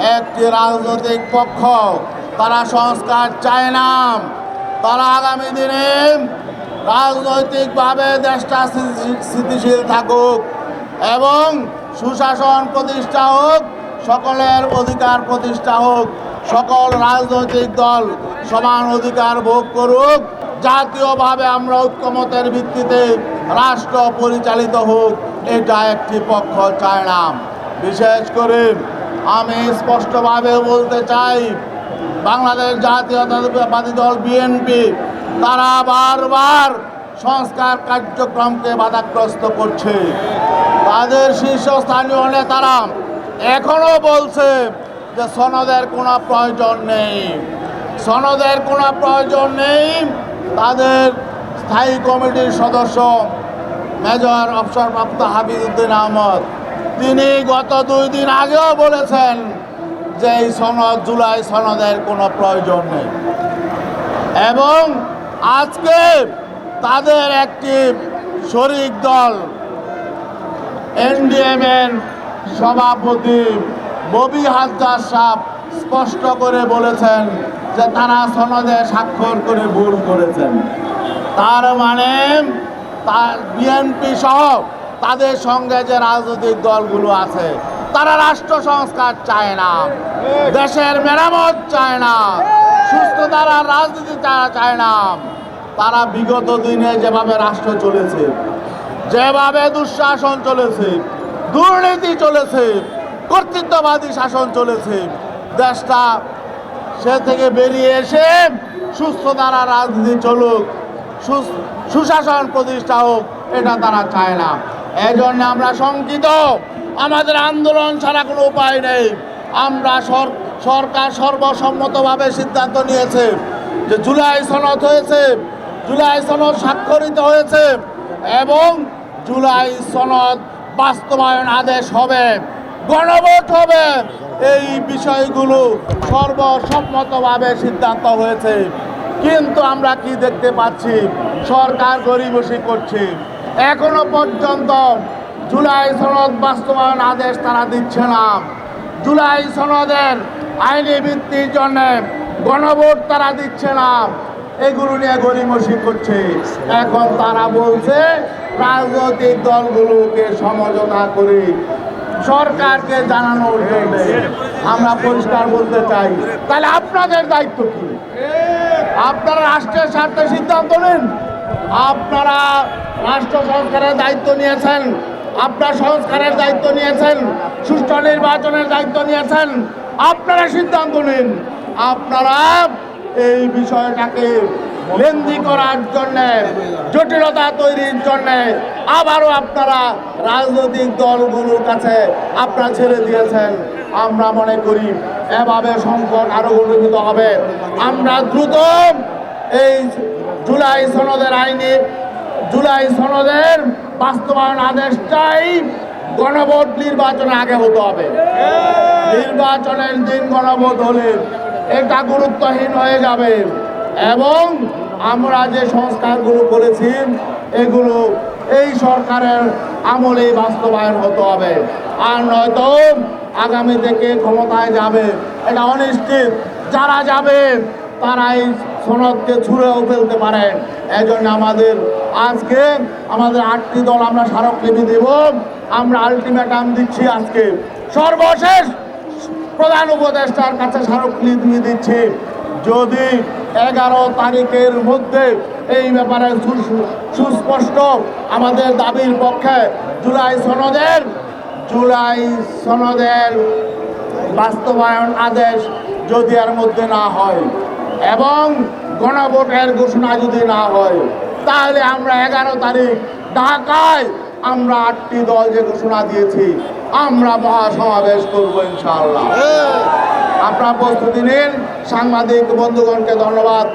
একটি রাজনৈতিক পক্ষ, তারা সংস্কার চায় না। তারা আগামী দিনে রাজনৈতিকভাবে দেশটা স্থিতি- স্থিতিশীল থাকুক এবং সুশাসন প্রতিষ্ঠা হোক, সকলের অধিকার প্রতিষ্ঠা হোক, সকল রাজনৈতিক দল সমান অধিকার ভোগ করুক, জাতীয়ভাবে আমরা ঐক্যমতের ভিত্তিতে রাষ্ট্র পরিচালিত হোক, এটা একটি পক্ষ চায় না। বিশেষ করে আমি স্পষ্টভাবে বলতে চাই, বাংলাদেশ জাতীয়তাবাদী দল বিএনপি তারা বারবার সংস্কার কার্যক্রমকে বাধাগ্রস্ত করছে। তাদের শীর্ষস্থানীয় নেতারা এখনও বলছে যে সনদের কোনো প্রয়োজন নেই। সনদের কোনো প্রয়োজন নেই। তাদের স্থায়ী কমিটির সদস্য মেজর অবসরপ্রাপ্ত হাবিবুদ্দিন আহমদ। তিনি গত দুই দিন আগেও বলেছেন যে এই সনদ, জুলাই সনদের কোনো প্রয়োজন নেই। এবং আজকে তাদের একটি শরিক দল এনডিএম এর সভাপতি ববি হাজদার সাহ স্পষ্ট করে বলেছেন যে তারা সনদে স্বাক্ষর করে ভুল করেছেন। তার মানে তার বিএনপি সহ তাদের সঙ্গে যে রাজনৈতিক দলগুলো আছে, তারা রাষ্ট্র সংস্কার চায় না, দেশের মেরামত চায় না, সুস্থ তারা রাজনীতি তারা চায় না। তারা বিগত দিনে যেভাবে রাষ্ট্র চলেছে, যেভাবে দুঃশাসন চলেছে, দুর্নীতি চলেছে, কর্তৃত্ববাদী শাসন চলেছে, দেশটা সে থেকে বেরিয়ে এসে সুস্থ দ্বারা রাজনীতি চলুক সুশাসন প্রতিষ্ঠা হোক, এটা তারা চায় না। এই জন্য আমরা শঙ্কিত। আমাদের আন্দোলন ছাড়া কোনো উপায় নেই। আমরা সর- সরকার সর্বসম্মতভাবে সিদ্ধান্ত নিয়েছে যে জুলাই সনদ হয়েছে, জুলাই সনদ স্বাক্ষরিত হয়েছে এবং জুলাই সনদ বাস্তবায়ন আদেশ হবে, গণভোট হবে। এই বিষয়গুলো সর্বসম্মতভাবে সিদ্ধান্ত হয়েছে। কিন্তু আমরা কি দেখতে পাচ্ছি? সরকার গরিবসি করছে। এখনও পর্যন্ত জুলাই সনদ বাস্তবায়ন আদেশ তারা দিচ্ছে না। জুলাই সনদের আইনি ভিত্তির জন্য গণভোট তারা দিচ্ছে না। এগুলো নিয়ে গরিমসি করছে। এখন তারা বলছে, রাজনৈতিক দলগুলোকে সমঝোতা করে সরকারকে জানানোর আমরা পরিষ্কার বলতে চাই। তাহলে আপনাদের দায়িত্ব কি? আপনারা রাষ্ট্রের স্বার্থে সিদ্ধান্ত নিন। আপনারা রাষ্ট্র সংস্কারের দায়িত্ব নিয়েছেন, আপনার সংস্কারের দায়িত্ব নিয়েছেন, সুষ্ঠু নির্বাচনের দায়িত্ব নিয়েছেন, আপনারা সিদ্ধান্ত নিন। আপনারা এই বিষয়টাকে লেন্দি করার জন্য, জটিলতা তৈরির জন্য আবারও আপনারা রাজনৈতিক দলগুলোর কাছে আপনারা ছেড়ে দিয়েছেন। আমরা মনে করি এভাবে সংকট আরও উন্নতিত হবে। আমরা দ্রুত এই জুলাই সনদের আইনে, জুলাই সনদের বাস্তবায়ন আদেশটাই গণভোট নির্বাচনের আগে হতে হবে। নির্বাচনের দিন গণভোট হলে এটা গুরুত্বহীন হয়ে যাবে। এবং আমরা যে সংস্কারগুলো করেছি, এগুলো এই সরকারের আমলেই বাস্তবায়ন হতে হবে। আর নয়তো আগামী থেকে ক্ষমতায় যাবে, এটা অনিশ্চিত। যারা যাবে তারা এই সনদকে ছুঁড়েও ফেলতে পারেন। এই জন্য আমাদের আজকে আমাদের আটটি দল আমরা স্মারকলিপি দেব। আমরা আলটিমেটাম দিচ্ছি আজকে। সর্বশেষ প্রধান উপদেষ্টার কাছে স্মারকলিপি দিচ্ছি। যদি এগারো তারিখের মধ্যে এই ব্যাপারে সুস্পষ্ট আমাদের দাবির পক্ষে জুলাই সনদের জুলাই সনদের বাস্তবায়ন আদেশ যদি এর মধ্যে না হয়। এবং গণভোটের ঘোষণা যদি না হয় তাহলে আমরা এগারো তারিখ ঢাকায় আমরা আটটি দল যে ঘোষণা দিয়েছি আমরা মহাসমাবেশ করব ইনশাআল্লাহ। আপনারা প্রস্তুতি নিন। সাংবাদিক বন্ধুগণকে ধন্যবাদ।